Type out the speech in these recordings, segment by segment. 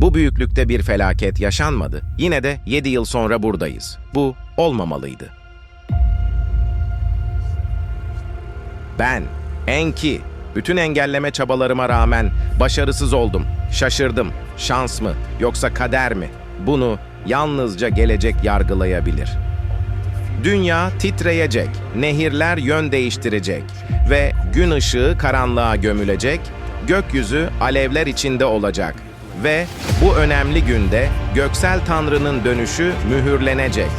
Bu büyüklükte bir felaket yaşanmadı. Yine de 7 yıl sonra buradayız. Bu olmamalıydı. Ben, Enki, bütün engelleme çabalarıma rağmen başarısız oldum. Şaşırdım. Şans mı yoksa kader mi? Bunu yalnızca gelecek yargılayabilir. Dünya titreyecek, nehirler yön değiştirecek ve gün ışığı karanlığa gömülecek, gökyüzü alevler içinde olacak ve bu önemli günde göksel tanrının dönüşü mühürlenecek.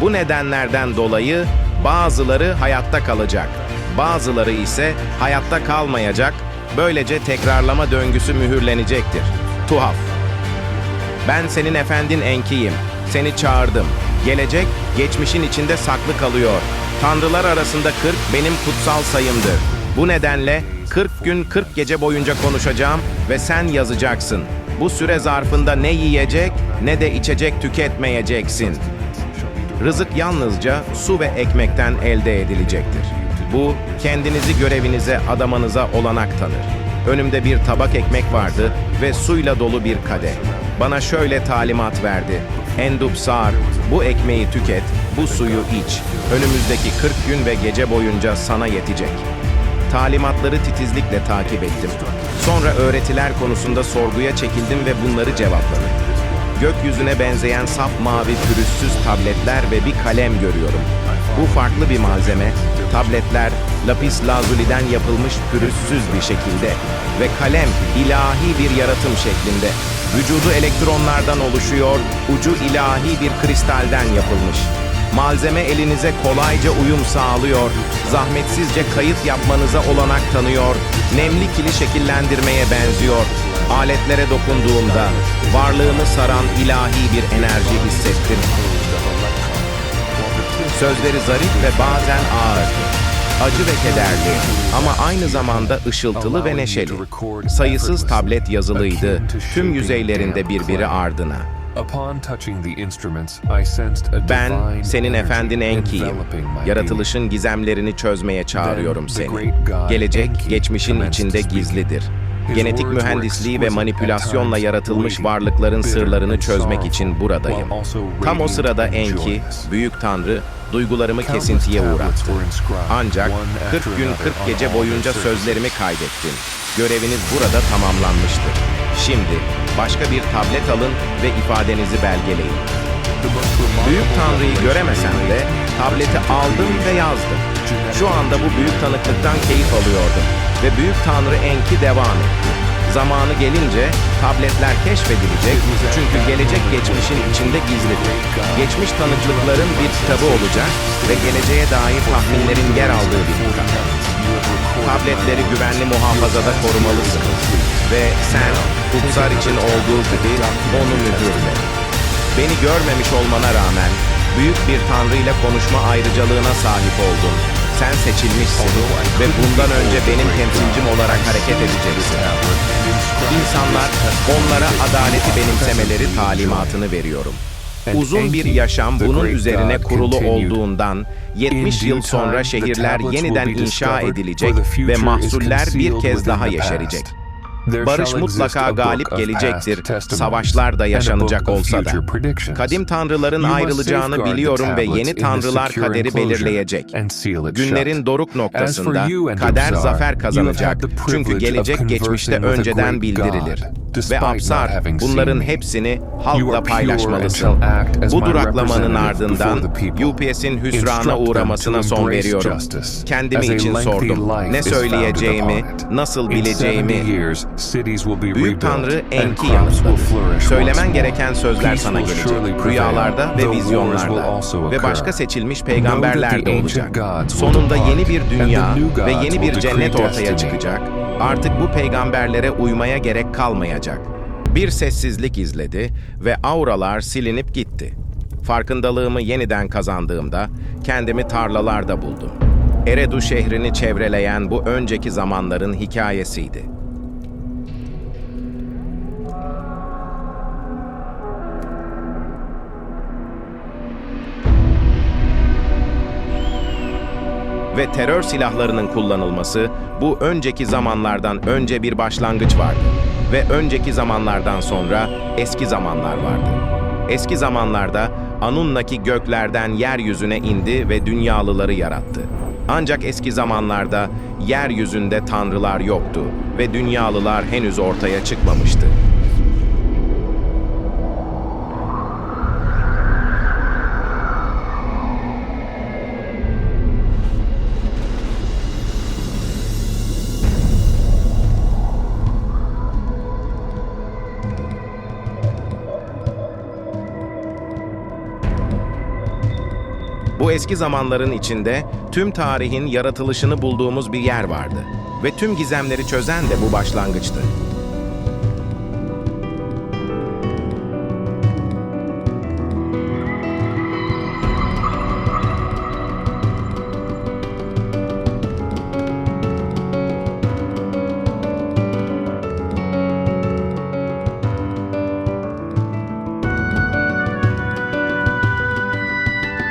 Bu nedenlerden dolayı bazıları hayatta kalacak, bazıları ise hayatta kalmayacak, böylece tekrarlama döngüsü mühürlenecektir. Tuhaf. Ben senin efendin Enki'yim. Seni çağırdım. Gelecek, geçmişin içinde saklı kalıyor. Tanrılar arasında 40 benim kutsal sayımdır. Bu nedenle 40 gün 40 gece boyunca konuşacağım ve sen yazacaksın. Bu süre zarfında ne yiyecek ne de içecek tüketmeyeceksin. Rızık yalnızca su ve ekmekten elde edilecektir. Bu, kendinizi görevinize adamanıza olanak tanır. Önümde bir tabak ekmek vardı ve suyla dolu bir kadeh. Bana şöyle talimat verdi. Endupsar, bu ekmeği tüket, bu suyu iç. Önümüzdeki 40 gün ve gece boyunca sana yetecek. Talimatları titizlikle takip ettim. Sonra öğretiler konusunda sorguya çekildim ve bunları cevapladım. Gökyüzüne benzeyen saf mavi pürüzsüz tabletler ve bir kalem görüyorum. Bu farklı bir malzeme. Tabletler lapis lazuliden yapılmış pürüzsüz bir şekilde ve kalem ilahi bir yaratım şeklinde. Vücudu elektronlardan oluşuyor, ucu ilahi bir kristalden yapılmış. Malzeme elinize kolayca uyum sağlıyor, zahmetsizce kayıt yapmanıza olanak tanıyor, nemli kili şekillendirmeye benziyor. Aletlere dokunduğumda varlığını saran ilahi bir enerji hissettim. Sözleri zarif ve bazen ağır. Acı ve kederli ama aynı zamanda ışıltılı ve neşeli. Sayısız tablet yazılıydı, tüm yüzeylerinde birbiri ardına. Ben senin efendin Enki'yim. Yaratılışın gizemlerini çözmeye çağırıyorum seni. Gelecek, geçmişin içinde gizlidir. Genetik mühendisliği ve manipülasyonla yaratılmış varlıkların sırlarını çözmek için buradayım. Tam o sırada Enki, Büyük Tanrı, duygularımı kesintiye uğrattı. Ancak 40 gün 40 gece boyunca sözlerimi kaydettim. Göreviniz burada tamamlanmıştır. Şimdi başka bir tablet alın ve ifadenizi belgeleyin. Büyük Tanrı'yı göremesem de tableti aldım ve yazdım. Şu anda bu büyük tanıklıktan keyif alıyordum ve Büyük Tanrı Enki devam etti. Zamanı gelince tabletler keşfedilecek çünkü gelecek geçmişin içinde gizlidir. Geçmiş tanıklıkların bir kitabı olacak ve geleceğe dair tahminlerin yer aldığı bir kitap. Tabletleri güvenli muhafazada korumalısın ve sen kutsar için olduğu gibi onu mühürle. Beni görmemiş olmana rağmen büyük bir tanrı ile konuşma ayrıcalığına sahip oldun. Sen seçilmişsin ve bundan önce benim temsilcim olarak hareket edeceksin. İnsanlar onlara adaleti benimsemeleri talimatını veriyorum. Uzun bir yaşam bunun üzerine kurulu olduğundan 70 yıl sonra şehirler yeniden inşa edilecek ve mahsuller bir kez daha yeşerecek. Barış mutlaka galip gelecektir, savaşlar da yaşanacak olsa da. Kadim tanrıların ayrılacağını biliyorum ve yeni tanrılar kaderi belirleyecek. Günlerin doruk noktasında kader zafer kazanacak çünkü gelecek geçmişte önceden bildirilir. Ve Apsar bunların hepsini halkla paylaşmalısın. Bu duraklamanın ardından UPS'in hüsrana uğramasına son veriyorum. Kendimi için sordum. Ne söyleyeceğimi, nasıl bileceğimi, Büyük Tanrı Enki yanıtladı. Söylemen gereken sözler sana gelecek. Rüyalarda ve vizyonlarda. Ve başka seçilmiş peygamberler de olacak. Sonunda yeni bir dünya ve yeni bir cennet ortaya çıkacak. Artık bu peygamberlere uymaya gerek kalmayacak. Bir sessizlik izledi ve auralar silinip gitti. Farkındalığımı yeniden kazandığımda kendimi tarlalarda buldum. Eredu şehrini çevreleyen bu önceki zamanların hikayesiydi. Ve terör silahlarının kullanılması bu önceki zamanlardan önce bir başlangıç vardı. ve önceki zamanlardan sonra eski zamanlar vardı. Eski zamanlarda Anunnaki göklerden yeryüzüne indi ve dünyalıları yarattı. Ancak eski zamanlarda yeryüzünde tanrılar yoktu ve dünyalılar henüz ortaya çıkmamıştı. Bu eski zamanların içinde tüm tarihin yaratılışını bulduğumuz bir yer vardı ve tüm gizemleri çözen de bu başlangıçtı.